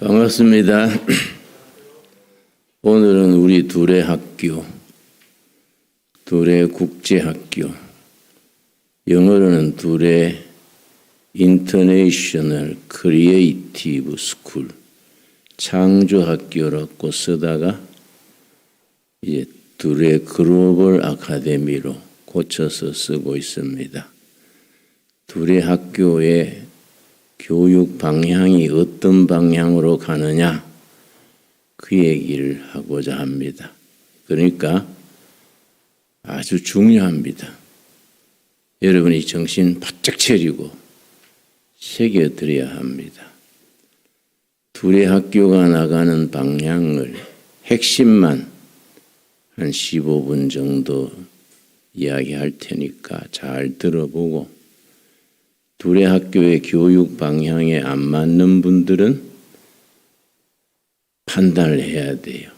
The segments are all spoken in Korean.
반갑습니다. 오늘은 우리 둘의 학교, 둘의 국제학교, 영어로는 둘의 인터내셔널 크리에이티브 스쿨 창조학교라고 쓰다가 이제 둘의 글로벌 아카데미로 고쳐서 쓰고 있습니다. 둘의 학교의 교육 방향이 어떤 방향으로 가느냐 그 얘기를 하고자 합니다. 그러니까 아주 중요합니다. 여러분이 정신 바짝 차리고 새겨드려야 합니다. 둘의 학교가 나가는 방향을 핵심만 한 15분 정도 이야기할 테니까 잘 들어보고 둘의 학교의 교육 방향에 안 맞는 분들은 판단을 해야 돼요.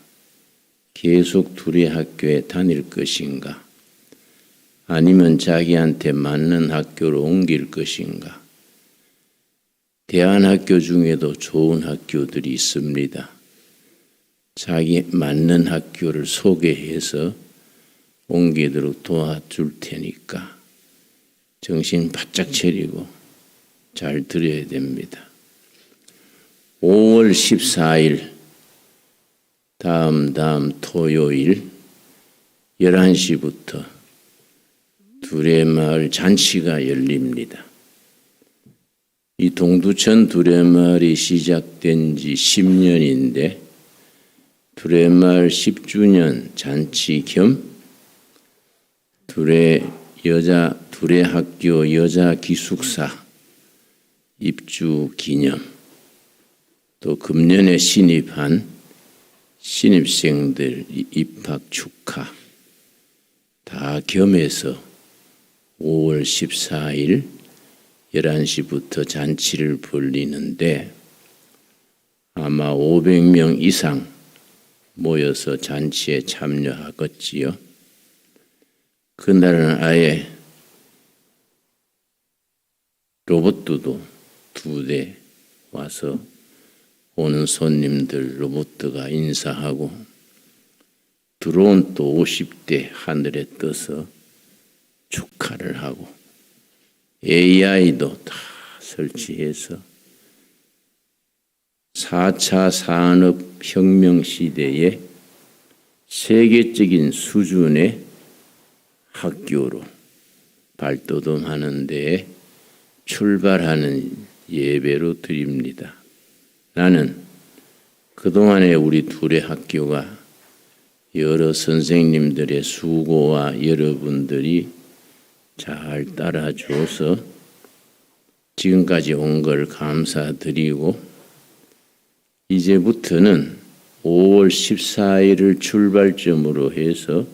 계속 둘의 학교에 다닐 것인가? 아니면 자기한테 맞는 학교로 옮길 것인가? 대안학교 중에도 좋은 학교들이 있습니다. 자기 맞는 학교를 소개해서 옮기도록 도와줄 테니까 정신 바짝 차리고 잘 들어야 됩니다. 5월 14일 다음 다음 토요일 11시부터 두레 마을 잔치가 열립니다. 이 동두천 두레 마을이 시작된 지 10년인데 두레 마을 10주년 잔치 겸 두레 여자 두레 학교 여자 기숙사 입주 기념 또 금년에 신입한 신입생들 입학 축하 다 겸해서 5월 14일 11시부터 잔치를 벌리는데 아마 500명 이상 모여서 잔치에 참여하겠지요. 그날은 아예 로봇도 두 대 와서 오는 손님들 로봇가 인사하고 드론 또 50대 하늘에 떠서 축하를 하고 AI도 다 설치해서 4차 산업혁명 시대에 세계적인 수준의 학교로 발돋움하는 데에 출발하는 예배로 드립니다. 나는 그동안에 우리 둘의 학교가 여러 선생님들의 수고와 여러분들이 잘 따라줘서 지금까지 온 걸 감사드리고 이제부터는 5월 14일을 출발점으로 해서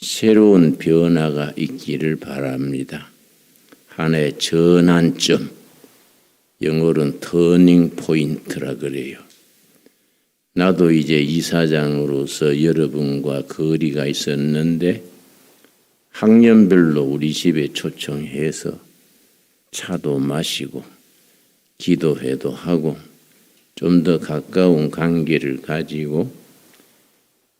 새로운 변화가 있기를 바랍니다. 하나의 전환점, 영어로는 터닝 포인트라 그래요. 나도 이제 이사장으로서 여러분과 거리가 있었는데 학년별로 우리 집에 초청해서 차도 마시고 기도회도 하고 좀 더 가까운 관계를 가지고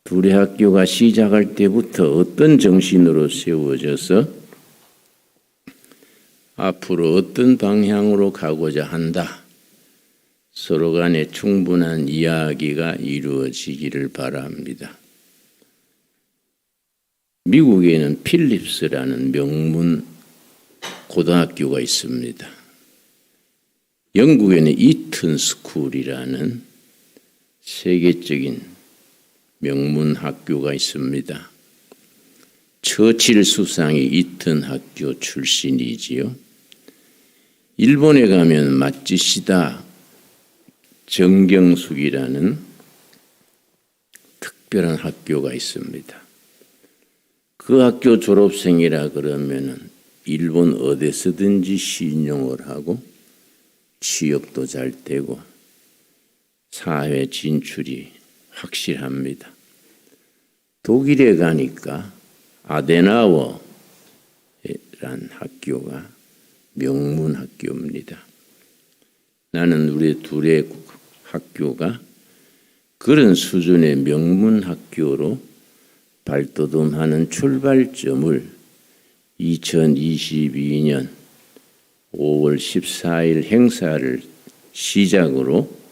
둘의 학교가 시작할 때부터 어떤 정신으로 세워져서 앞으로 어떤 방향으로 가고자 한다. 서로 간에 충분한 이야기가 이루어지기를 바랍니다. 미국에는 필립스라는 명문 고등학교가 있습니다. 영국에는 이튼 스쿨이라는 세계적인 명문 학교가 있습니다. 처칠 수상이 이튼 학교 출신이지요. 일본에 가면 마치시다 정경숙이라는 특별한 학교가 있습니다. 그 학교 졸업생이라 그러면은 일본 어디서든지 신용을 하고 취업도 잘 되고 사회 진출이 확실합니다. 독일에 가니까 아데나워란 학교가 명문 학교입니다. 나는 우리 둘의 학교가 그런 수준의 명문 학교로 발돋움하는 출발점을 2022년 5월 14일 행사를 시작으로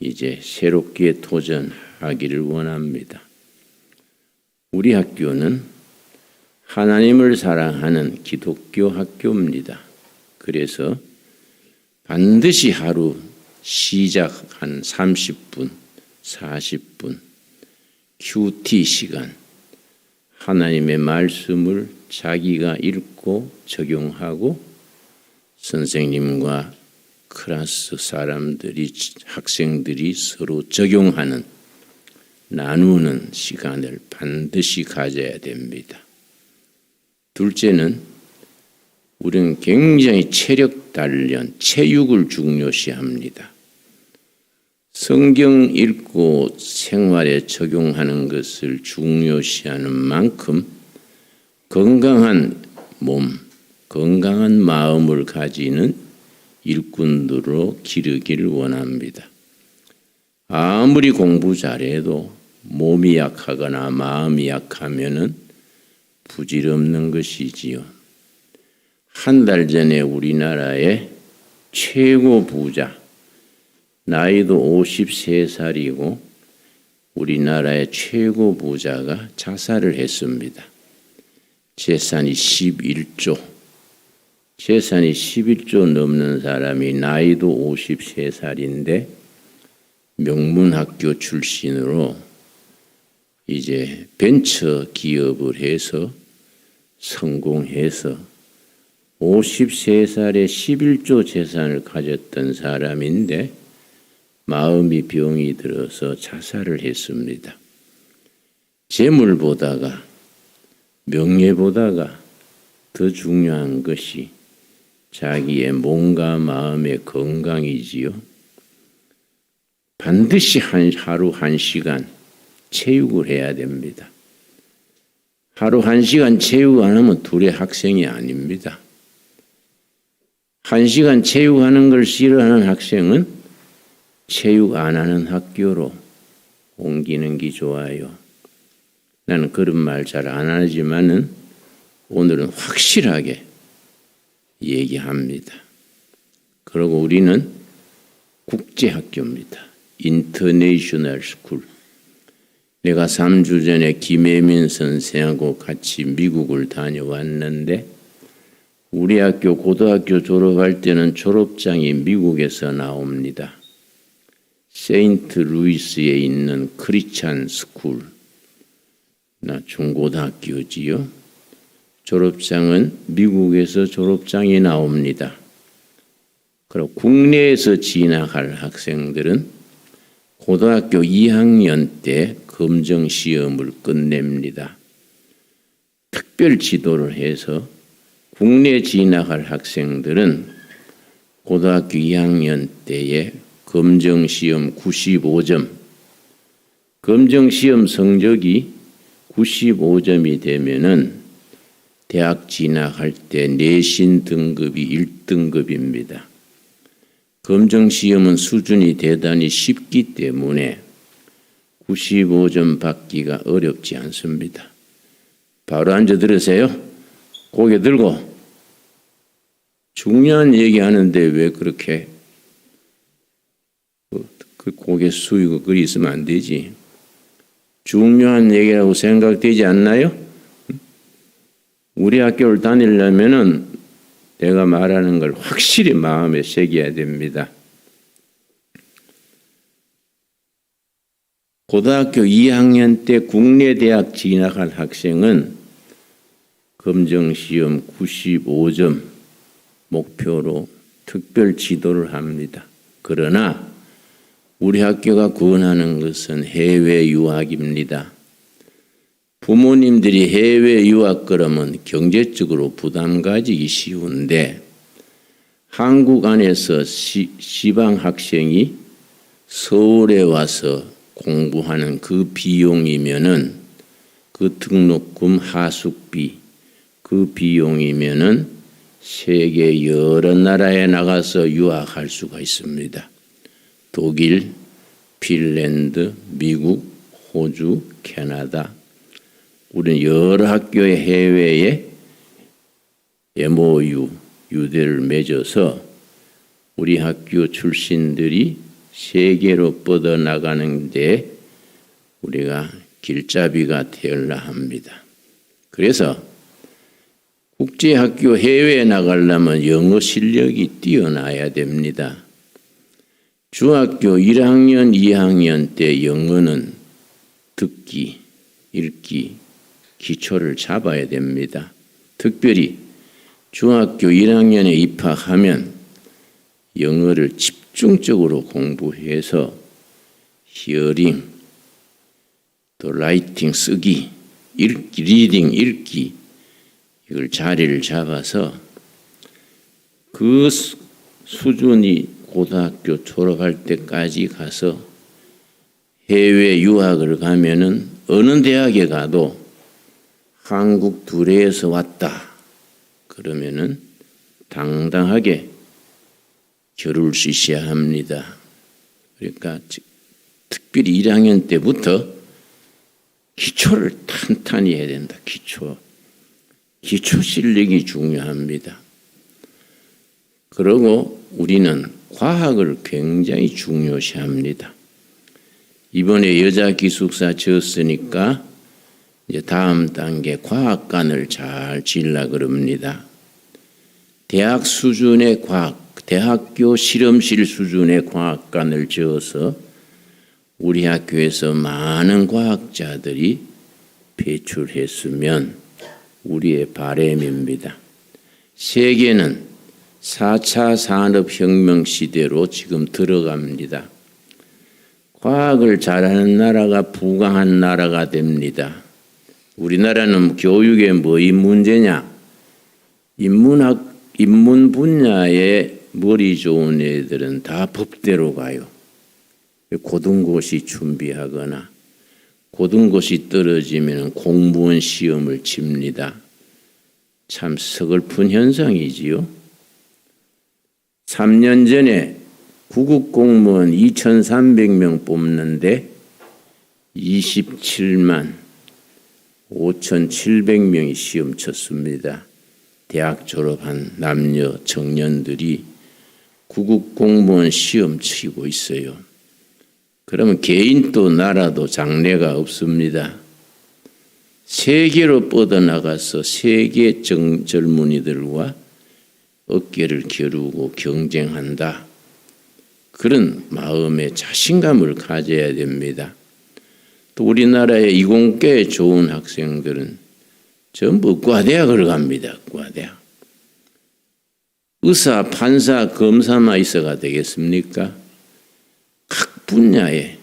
이제 새롭게 도전하기를 원합니다. 우리 학교는 하나님을 사랑하는 기독교 학교입니다. 그래서 반드시 하루 시작 한 30분, 40분 QT 시간 하나님의 말씀을 자기가 읽고 적용하고 선생님과 클래스 사람들이 학생들이 서로 적용하는 나누는 시간을 반드시 가져야 됩니다. 둘째는 우리는 굉장히 체력 단련, 체육을 중요시합니다. 성경 읽고 생활에 적용하는 것을 중요시하는 만큼 건강한 몸, 건강한 마음을 가지는 일꾼들로 기르기를 원합니다. 아무리 공부 잘해도 몸이 약하거나 마음이 약하면은 부질없는 것이지요. 한 달 전에 우리나라의 최고 부자, 나이도 53살이고 우리나라의 최고 부자가 자살을 했습니다. 재산이 11조. 재산이 11조 넘는 사람이 나이도 53살인데 명문학교 출신으로 이제 벤처 기업을 해서 성공해서 53살에 11조 재산을 가졌던 사람인데 마음이 병이 들어서 자살을 했습니다. 재물 보다가 명예 보다가 더 중요한 것이 자기의 몸과 마음의 건강이지요. 반드시 한 하루 한 시간 체육을 해야 됩니다. 하루 한 시간 체육 안 하면 둘의 학생이 아닙니다. 한 시간 체육하는 걸 싫어하는 학생은 체육 안 하는 학교로 옮기는 게 좋아요. 나는 그런 말 잘 안 하지만은 오늘은 확실하게 얘기합니다. 그리고 우리는 국제학교입니다. 인터내셔널 스쿨. 내가 3주 전에 김혜민 선생하고 같이 미국을 다녀왔는데 우리 학교 고등학교 졸업할 때는 졸업장이 미국에서 나옵니다. 세인트 루이스에 있는 크리찬 스쿨 나 중고등학교지요. 졸업장은 미국에서 졸업장이 나옵니다. 그리고 국내에서 진학할 학생들은 고등학교 2학년 때 검정 시험을 끝냅니다. 특별 지도를 해서 국내 진학할 학생들은 고등학교 2학년 때에 검정 시험 95점, 검정 시험 성적이 95점이 되면은 대학 진학할 때 내신 등급이 1등급입니다. 검정 시험은 수준이 대단히 쉽기 때문에 95점 받기가 어렵지 않습니다. 바로 앉아 들으세요. 고개 들고 중요한 얘기 하는데 왜 그렇게 그 고개 숙이고 그리 있으면 안 되지. 중요한 얘기라고 생각되지 않나요? 우리 학교를 다니려면은 내가 말하는 걸 확실히 마음에 새겨야 됩니다. 고등학교 2학년 때 국내 대학 진학할 학생은 검정 시험 95점 목표로 특별 지도를 합니다. 그러나 우리 학교가 권하는 것은 해외 유학입니다. 부모님들이 해외 유학 그러면 경제적으로 부담 가지기 쉬운데 한국 안에서 시, 시방 학생이 서울에 와서 공부하는 그 비용이면은 그 등록금 하숙비 그 비용이면은 세계 여러 나라에 나가서 유학할 수가 있습니다. 독일, 핀란드, 미국, 호주, 캐나다 우리는 여러 학교의 해외에 MOU 유대를 맺어서 우리 학교 출신들이 세계로 뻗어나가는데 우리가 길잡이가 되어야 합니다. 그래서 국제학교 해외에 나가려면 영어 실력이 뛰어나야 됩니다. 중학교 1학년, 2학년 때 영어는 듣기, 읽기, 기초를 잡아야 됩니다. 특별히 중학교 1학년에 입학하면 영어를 집중적으로 공부해서 히어링, 또 라이팅 쓰기, 읽기, 리딩 읽기 이걸 자리를 잡아서 그 수- 수준이 고등학교 졸업할 때까지 가서 해외 유학을 가면은 어느 대학에 가도 한국 두레에서 왔다 그러면은 당당하게 겨룰 수 있어야 합니다. 그러니까 즉- 특별히 1학년 때부터 기초를 탄탄히 해야 된다. 기초. 기초 실력이 중요합니다. 그리고 우리는 과학을 굉장히 중요시합니다. 이번에 여자 기숙사 지었으니까 이제 다음 단계 과학관을 잘 지으려 그럽니다. 대학 수준의 과학, 대학교 실험실 수준의 과학관을 지어서 우리 학교에서 많은 과학자들이 배출했으면 우리의 바램입니다. 세계는 4차 산업혁명 시대로 지금 들어갑니다. 과학을 잘하는 나라가 부강한 나라가 됩니다. 우리나라는 교육에 뭐이 문제냐? 인문학, 인문 분야에 머리 좋은 애들은 다 법대로 가요. 고등고시 준비하거나 고등고시 떨어지면 공무원 시험을 칩니다. 참 서글픈 현상이지요. 3년 전에 구급 공무원 2,300명 뽑는데 27만 5,700명이 시험 쳤습니다. 대학 졸업한 남녀 청년들이 구급 공무원 시험 치고 있어요. 그러면 개인도 나라도 장래가 없습니다. 세계로 뻗어나가서 세계 정, 젊은이들과 어깨를 겨루고 경쟁한다. 그런 마음의 자신감을 가져야 됩니다. 또 우리나라의 이공계 좋은 학생들은 전부 과대학을 갑니다. 과대학. 의사, 판사, 검사만 있어가 되겠습니까? 각 분야에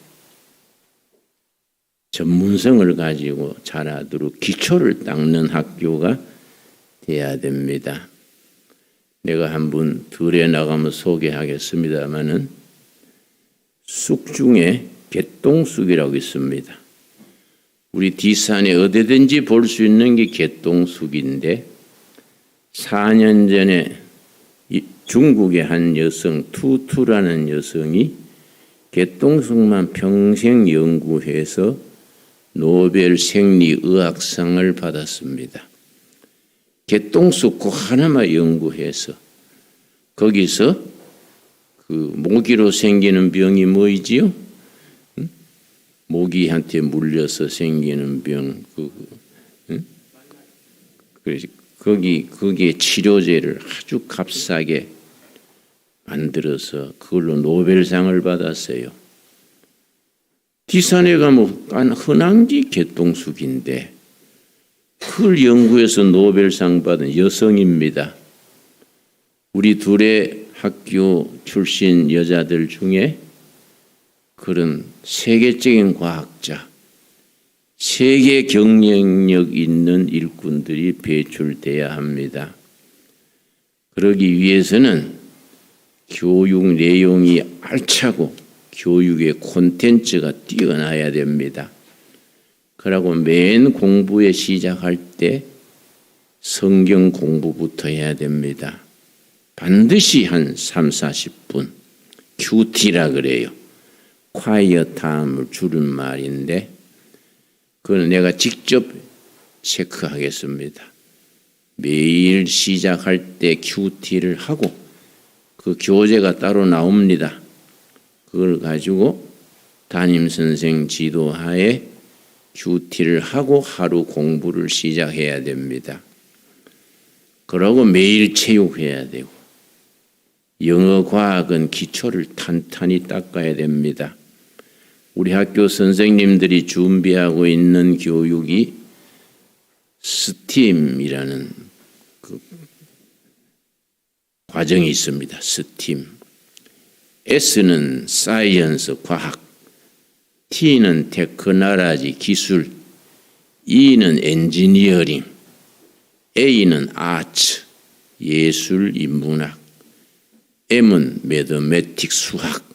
전문성을 가지고 자라도록 기초를 닦는 학교가 돼야 됩니다. 내가 한번 들에 나가면 소개하겠습니다만은 쑥 중에 개똥쑥이라고 있습니다. 우리 뒷산에 어디든지 볼 수 있는 게 개똥쑥인데 4년 전에 중국의 한 여성 투투라는 여성이 개똥쑥만 평생 연구해서 노벨 생리의학상을 받았습니다. 개똥쑥 꼭 하나만 연구해서 거기서 그 모기로 생기는 병이 뭐이지요? 응? 모기한테 물려서 생기는 병, 그, 응? 그래서 거기 거기에 치료제를 아주 값싸게 만들어서 그걸로 노벨상을 받았어요. 뒷산에 가면 흔한 게 개똥쑥인데 그걸 연구해서 노벨상 받은 여성입니다. 우리 둘의 학교 출신 여자들 중에 그런 세계적인 과학자, 세계 경쟁력 있는 일꾼들이 배출돼야 합니다. 그러기 위해서는 교육 내용이 알차고 교육의 콘텐츠가 뛰어나야 됩니다. 그러고 맨 공부에 시작할 때 성경 공부부터 해야 됩니다. 반드시 한 3, 40분 큐티라 그래요. Quiet함을 줄인 말인데 그건 내가 직접 체크하겠습니다. 매일 시작할 때 QT를 하고 그 교재가 따로 나옵니다. 그걸 가지고 담임 선생 지도하에 QT를 하고 하루 공부를 시작해야 됩니다. 그러고 매일 체육해야 되고 영어 과학은 기초를 탄탄히 닦아야 됩니다. 우리 학교 선생님들이 준비하고 있는 교육이 스팀이라는 그 과정이 있습니다. 스팀. S는 사이언스 과학, T는 테크놀로지 기술, E는 엔지니어링, A는 아츠 예술 인문학, M은 매더매틱 수학.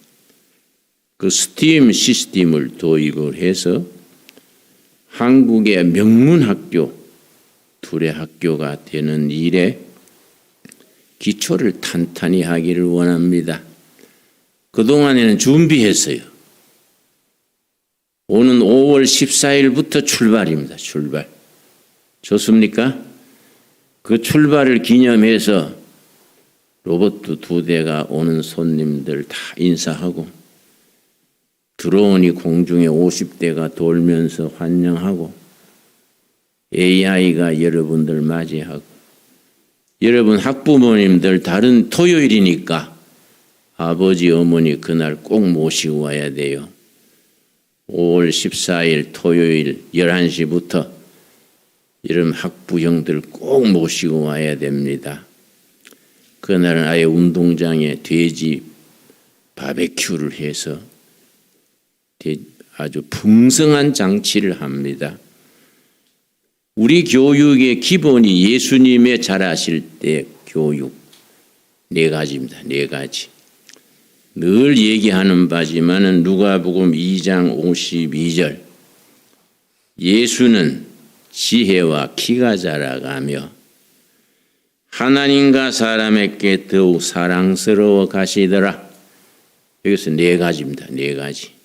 그 스팀 시스템을 도입을 해서 한국의 명문 학교 둘의 학교가 되는 일에 기초를 탄탄히 하기를 원합니다. 그동안에는 준비했어요. 오는 5월 14일부터 출발입니다. 출발. 좋습니까? 그 출발을 기념해서 로봇 두 대가 오는 손님들 다 인사하고 드론이 공중에 50대가 돌면서 환영하고 AI가 여러분들 맞이하고 여러분 학부모님들 다른 토요일이니까 아버지 어머니 그날 꼭 모시고 와야 돼요. 5월 14일 토요일 11시부터 이런 학부형들 꼭 모시고 와야 됩니다. 그날은 아예 운동장에 돼지 바베큐를 해서 아주 풍성한 장치를 합니다. 우리 교육의 기본이 예수님의 잘하실 때 교육 네 가지입니다. 네 가지. 늘 얘기하는 바지만은 누가복음 2장 52절 예수는 지혜와 키가 자라가며 하나님과 사람에게 더욱 사랑스러워 가시더라. 여기서 네 가지입니다. 네 가지.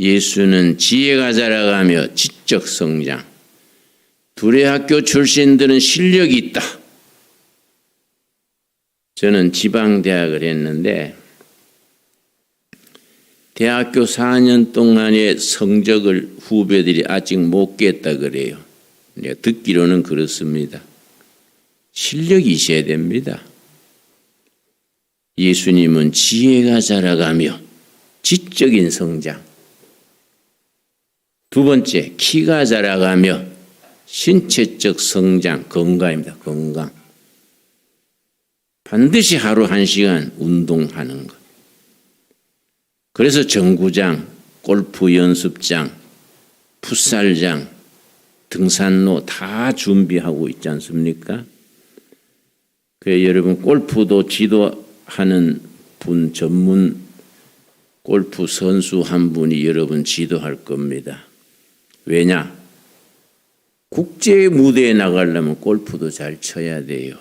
예수는 지혜가 자라가며 지적 성장. 둘의 학교 출신들은 실력이 있다. 저는 지방대학을 했는데 대학교 4년 동안의 성적을 후배들이 아직 못 깼다 그래요. 듣기로는 그렇습니다. 실력이 있어야 됩니다. 예수님은 지혜가 자라가며 지적인 성장. 두 번째, 키가 자라가며 신체적 성장, 건강입니다. 건강. 반드시 하루 한 시간 운동하는 것. 그래서 정구장, 골프 연습장, 풋살장, 등산로 다 준비하고 있지 않습니까? 그 여러분 골프도 지도하는 분 전문 골프 선수 한 분이 여러분 지도할 겁니다. 왜냐? 국제 무대에 나가려면 골프도 잘 쳐야 돼요.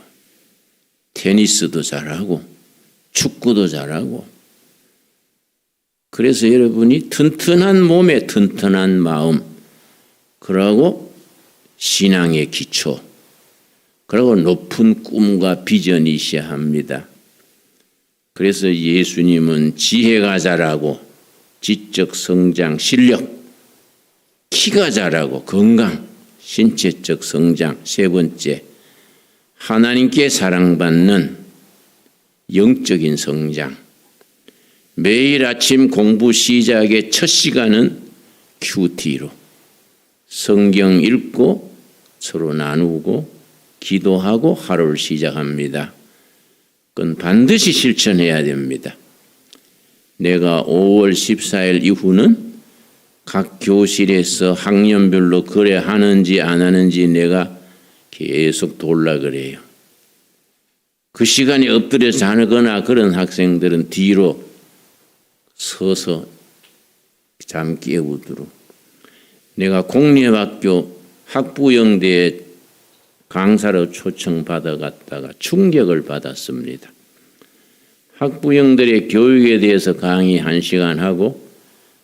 테니스도 잘하고 축구도 잘하고 그래서 여러분이 튼튼한 몸에 튼튼한 마음 그러고 신앙의 기초 그리고 높은 꿈과 비전이 있어야 합니다. 그래서 예수님은 지혜가 자라고 지적 성장 실력 키가 자라고 건강 신체적 성장 세 번째 하나님께 사랑받는 영적인 성장. 매일 아침 공부 시작의 첫 시간은 QT로 성경 읽고 서로 나누고 기도하고 하루를 시작합니다. 그건 반드시 실천해야 됩니다. 내가 5월 14일 이후는 각 교실에서 학년별로 그래 하는지 안 하는지 내가 계속 돌라 그래요. 그 시간에 엎드려 자거나 그런 학생들은 뒤로 서서 잠 깨우도록. 내가 공립학교 학부형대에 강사로 초청받아 갔다가 충격을 받았습니다. 학부형들의 교육에 대해서 강의 한 시간 하고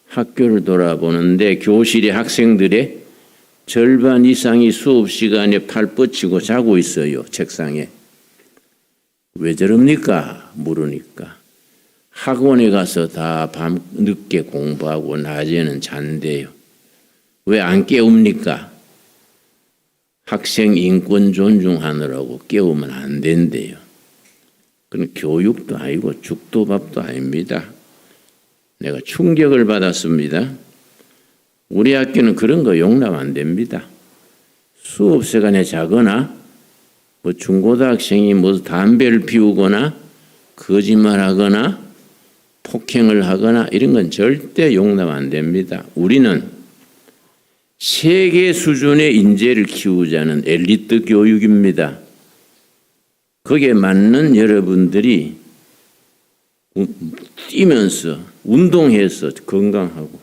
학교를 돌아보는데 교실의 학생들의 절반 이상이 수업 시간에 팔 뻗치고 자고 있어요. 책상에. 왜 저럽니까? 물으니까. 학원에 가서 다 밤 늦게 공부하고 낮에는 잔대요. 왜 안 깨웁니까? 학생 인권 존중하느라고 깨우면 안 된대요. 그건 교육도 아니고 죽도 밥도 아닙니다. 내가 충격을 받았습니다. 우리 학교는 그런 거 용납 안 됩니다. 수업 시간에 자거나 뭐 중고등학생이 뭐 담배를 피우거나 거짓말하거나 폭행을 하거나 이런 건 절대 용납 안 됩니다. 우리는 세계 수준의 인재를 키우자는 엘리트 교육입니다. 거기에 맞는 여러분들이 우- 뛰면서 운동해서 건강하고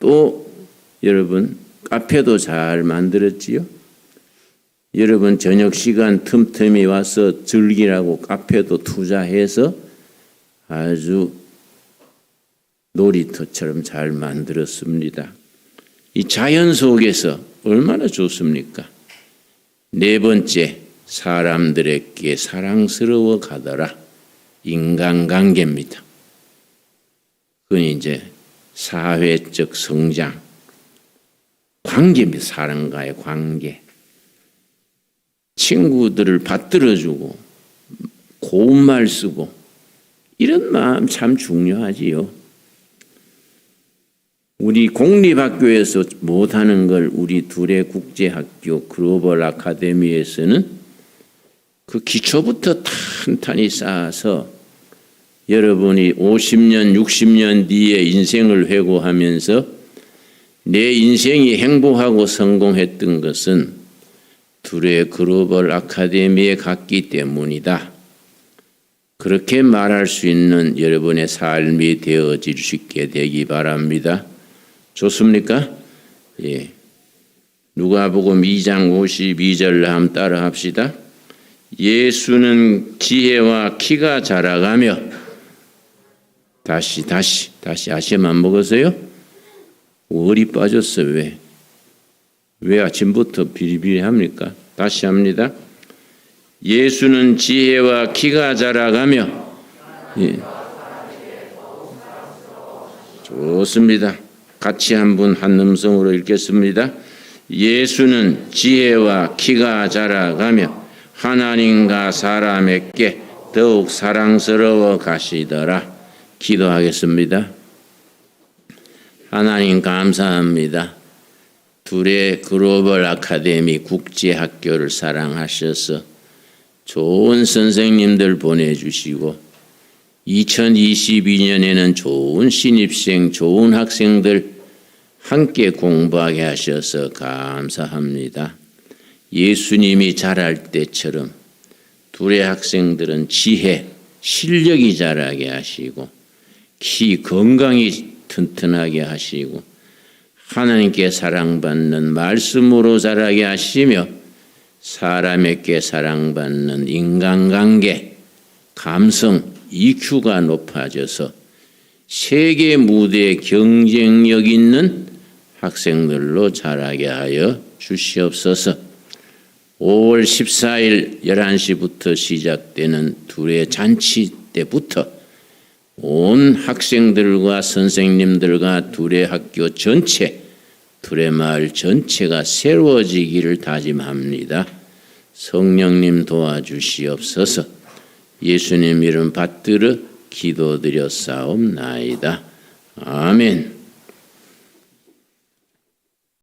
또 여러분 카페도 잘 만들었지요. 여러분 저녁 시간 틈틈이 와서 즐기라고 카페도 투자해서 아주 놀이터처럼 잘 만들었습니다. 이 자연 속에서 얼마나 좋습니까? 네 번째, 사람들에게 사랑스러워 가더라. 인간관계입니다. 그건 이제 사회적 성장, 관계입니다. 사람과의 관계. 친구들을 받들어주고, 고운 말 쓰고, 이런 마음 참 중요하지요. 우리 공립학교에서 못하는 걸 우리 둘의 국제학교 글로벌 아카데미에서는 그 기초부터 탄탄히 쌓아서 여러분이 50년, 60년 뒤에 인생을 회고하면서 내 인생이 행복하고 성공했던 것은 둘의 글로벌 아카데미에 갔기 때문이다. 그렇게 말할 수 있는 여러분의 삶이 되어질 수 있게 되기 바랍니다. 좋습니까? 예. 누가복음 2장 52절 한번 따라 합시다. 예수는 지혜와 키가 자라가며 다시 다시 다시 아시만 먹었어요? 월이 빠졌어 왜? 왜 아침부터 비리비리합니까? 다시 합니다. 예수는 지혜와 키가 자라가며 예. 좋습니다. 같이 한 분 한 음성으로 읽겠습니다. 예수는 지혜와 키가 자라가며 하나님과 사람에게 더욱 사랑스러워 가시더라. 기도하겠습니다. 하나님 감사합니다. 둘의 글로벌 아카데미 국제학교를 사랑하셔서 좋은 선생님들 보내주시고 2022년에는 좋은 신입생, 좋은 학생들 함께 공부하게 하셔서 감사합니다. 예수님이 자랄 때처럼 둘의 학생들은 지혜, 실력이 자라게 하시고 키 건강이 튼튼하게 하시고 하나님께 사랑받는 말씀으로 자라게 하시며 사람에게 사랑받는 인간관계, 감성, EQ가 높아져서 세계 무대에 경쟁력 있는 학생들로 자라게 하여 주시옵소서. 5월 14일 11시부터 시작되는 둘의 잔치 때부터 온 학생들과 선생님들과 둘의 학교 전체, 둘의 마을 전체가 새로워지기를 다짐합니다. 성령님 도와주시옵소서. 예수님 이름 받들어 기도드렸사옵나이다. 아멘.